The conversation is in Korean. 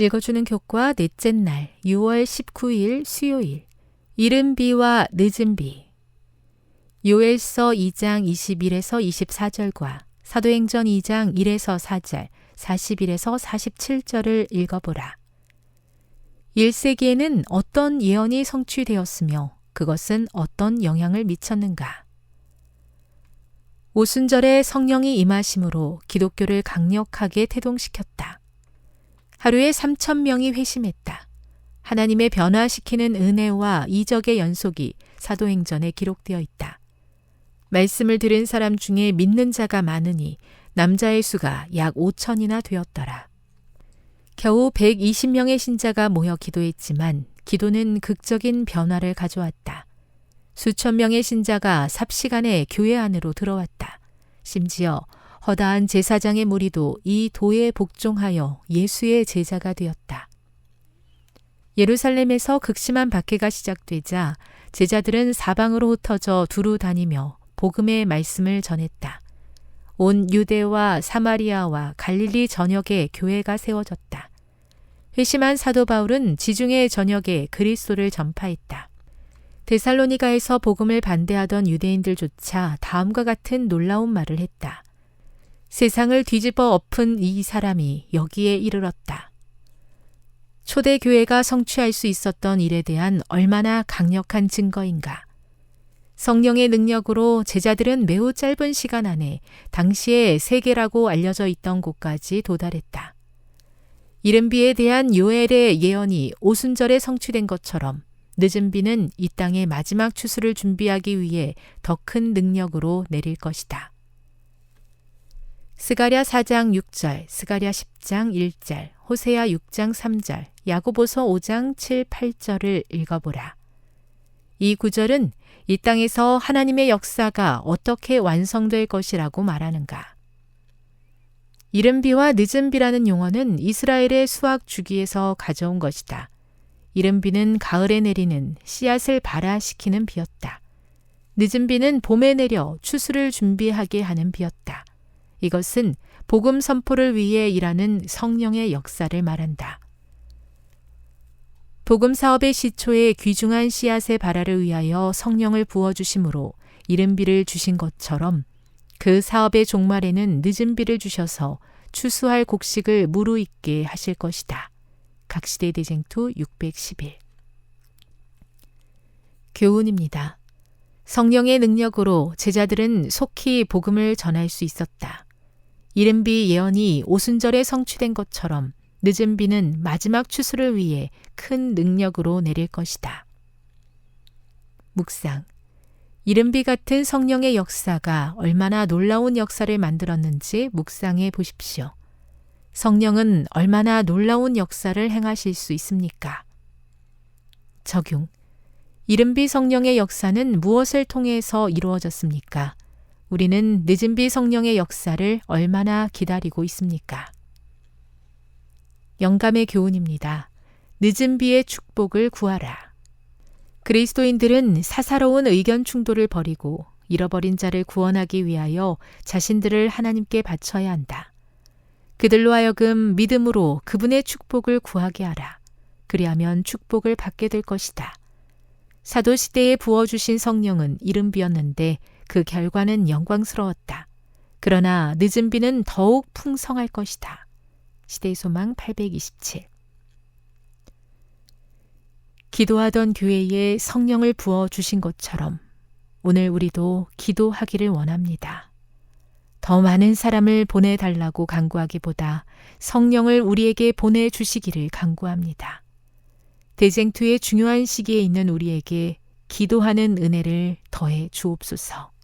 읽어주는 교과 넷째 날 6월 19일 수요일 이른 비와 늦은 비 요엘서 2장 21에서 24절과 사도행전 2장 1에서 4절, 41에서 47절을 읽어보라. 1세기에는 어떤 예언이 성취되었으며 그것은 어떤 영향을 미쳤는가? 오순절에 성령이 임하심으로 기독교를 강력하게 태동시켰다. 하루에 3천 명이 회심했다. 하나님의 변화시키는 은혜와 이적의 연속이 사도행전에 기록되어 있다. 말씀을 들은 사람 중에 믿는 자가 많으니 남자의 수가 약 5천이나 되었더라. 겨우 120명의 신자가 모여 기도했지만 기도는 극적인 변화를 가져왔다. 수천 명의 신자가 삽시간에 교회 안으로 들어왔다. 심지어 허다한 제사장의 무리도 이 도에 복종하여 예수의 제자가 되었다. 예루살렘에서 극심한 박해가 시작되자 제자들은 사방으로 흩어져 두루 다니며 복음의 말씀을 전했다. 온 유대와 사마리아와 갈릴리 전역에 교회가 세워졌다. 회심한 사도 바울은 지중해 전역에 그리스도를 전파했다. 데살로니가에서 복음을 반대하던 유대인들조차 다음과 같은 놀라운 말을 했다. 세상을 뒤집어 엎은 이 사람이 여기에 이르렀다. 초대 교회가 성취할 수 있었던 일에 대한 얼마나 강력한 증거인가. 성령의 능력으로 제자들은 매우 짧은 시간 안에 당시에 세계라고 알려져 있던 곳까지 도달했다. 이른비에 대한 요엘의 예언이 오순절에 성취된 것처럼 늦은 비는 이 땅의 마지막 추수를 준비하기 위해 더 큰 능력으로 내릴 것이다. 스가랴 4장 6절, 스가랴 10장 1절, 호세야 6장 3절, 야고보서 5장 7, 8절을 읽어보라. 이 구절은 이 땅에서 하나님의 역사가 어떻게 완성될 것이라고 말하는가? 이른 비와 늦은 비라는 용어는 이스라엘의 수학 주기에서 가져온 것이다. 이른 비는 가을에 내리는 씨앗을 발화시키는 비였다. 늦은 비는 봄에 내려 추수를 준비하게 하는 비였다. 이것은 복음 선포를 위해 일하는 성령의 역사를 말한다. 복음 사업의 시초에 귀중한 씨앗의 발화를 위하여 성령을 부어주심으로 이른 비를 주신 것처럼 그 사업의 종말에는 늦은 비를 주셔서 추수할 곡식을 무르익게 하실 것이다. 각시대 대쟁투 611 교훈입니다. 성령의 능력으로 제자들은 속히 복음을 전할 수 있었다. 이른비 예언이 오순절에 성취된 것처럼 늦은 비는 마지막 추수를 위해 큰 능력으로 내릴 것이다. 묵상. 이른비 같은 성령의 역사가 얼마나 놀라운 역사를 만들었는지 묵상해 보십시오. 성령은 얼마나 놀라운 역사를 행하실 수 있습니까? 적용. 이른비 성령의 역사는 무엇을 통해서 이루어졌습니까? 우리는 늦은 비 성령의 역사를 얼마나 기다리고 있습니까? 영감의 교훈입니다. 늦은 비의 축복을 구하라. 그리스도인들은 사사로운 의견 충돌을 버리고 잃어버린 자를 구원하기 위하여 자신들을 하나님께 바쳐야 한다. 그들로 하여금 믿음으로 그분의 축복을 구하게 하라. 그리하면 축복을 받게 될 것이다. 사도 시대에 부어주신 성령은 이름 비었는데 그 결과는 영광스러웠다. 그러나 늦은 비는 더욱 풍성할 것이다. 시대의 소망 827 기도하던 교회에 성령을 부어 주신 것처럼 오늘 우리도 기도하기를 원합니다. 더 많은 사람을 보내달라고 간구하기보다 성령을 우리에게 보내주시기를 간구합니다. 대쟁투의 중요한 시기에 있는 우리에게 기도하는 은혜를 더해 주옵소서.